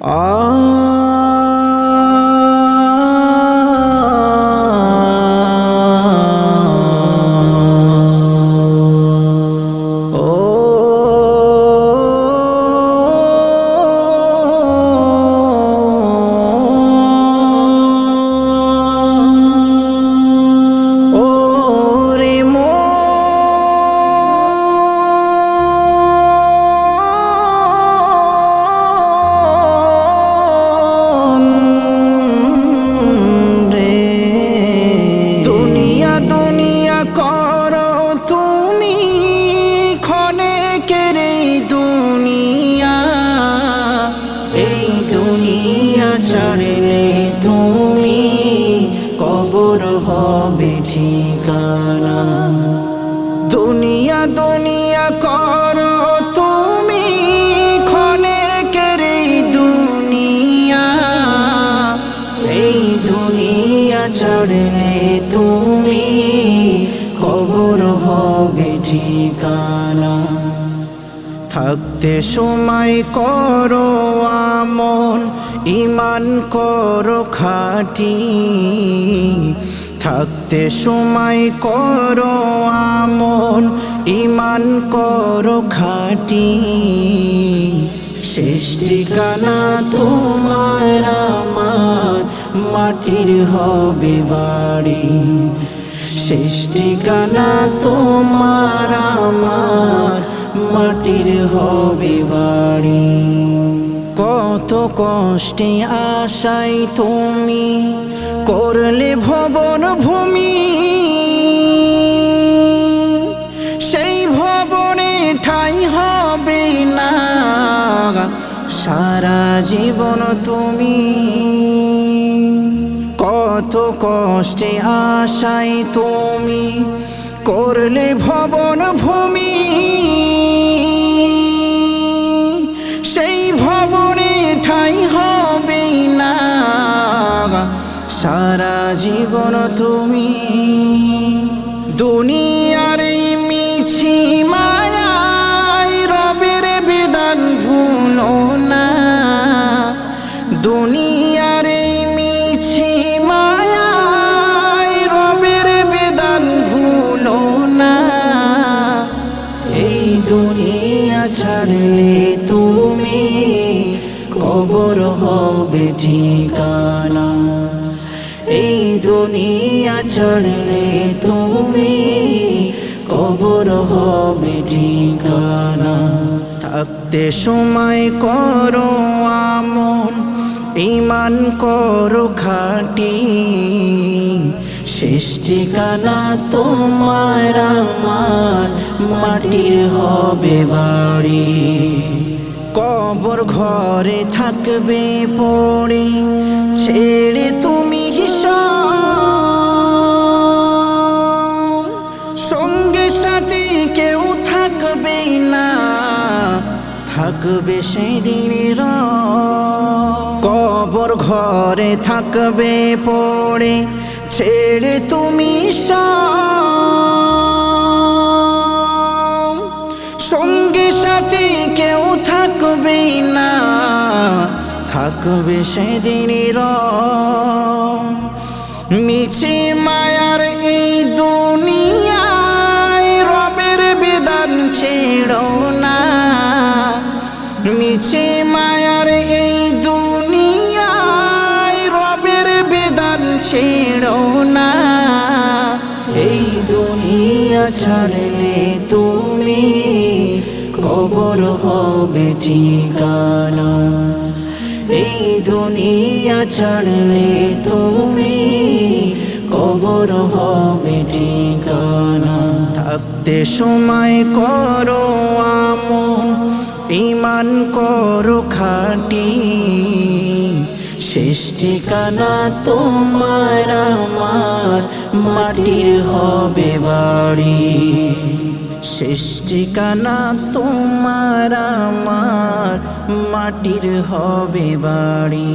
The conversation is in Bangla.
아. থাকতে সময় করো আমন ইমান করো খাটি। থাকতে সময় করো আমন ইমান করো খাটি। শেষ ঠিকানা তোমার আমার, মাটির হবে বাড়ি। শেষ ঠিকানা তোমার আমার মাটির হবে বাড়ি। কত কষ্টে আশাই তুমি করলে ভবন ভূমি। সেই ভবনে ঠাই হবে না, সারা জীবন তুমি। কত কষ্টে আশাই তুমি করলে ভবন ভূমি। সেই ভবনে ঠাই হবে না। সারা জীবন তুমি কবর হবে ঠিকানা। এই দুনিয়া ছাড়লে তুমি কবর হবে ঠিকানা। থাকতে সময় করো আমন ইমান করো খাটি। শেষ ঠিকানা তোমার, আমার মাটির হবে বাড়ি। ঘরে থাকবে পড়ে, ছেড়ে তুমি সঙ্গে সাথে কেউ থাকবে না, থাকবে সেদিনের কবর ঘরে থাকবে পড়ে, ছেড়ে তুমি সব সঙ্গে সাথে কেউ থাকবে না, থাকবে সেদিনের মিছে মায়ার এই দুনিয়ায় রবের বিধান ছেড়ো না। মিছে মায়ার এই দুনিয়ায় রবের বিধান ছেড়ো না। এই দুনিয়া ছাড়লে তুমি কবর হবে ঠিকানা। এই দুনিয়া ছাড়লে তুমি কবর হবে ঠিকানা। থাকতে সময় করো আমন ইমান করো খাটি। শেষ ঠিকানা তোমার, আমার মাটির হবে বাড়ি। শেষ ঠিকানা তোমার আমার মাটির হবে বাড়ি।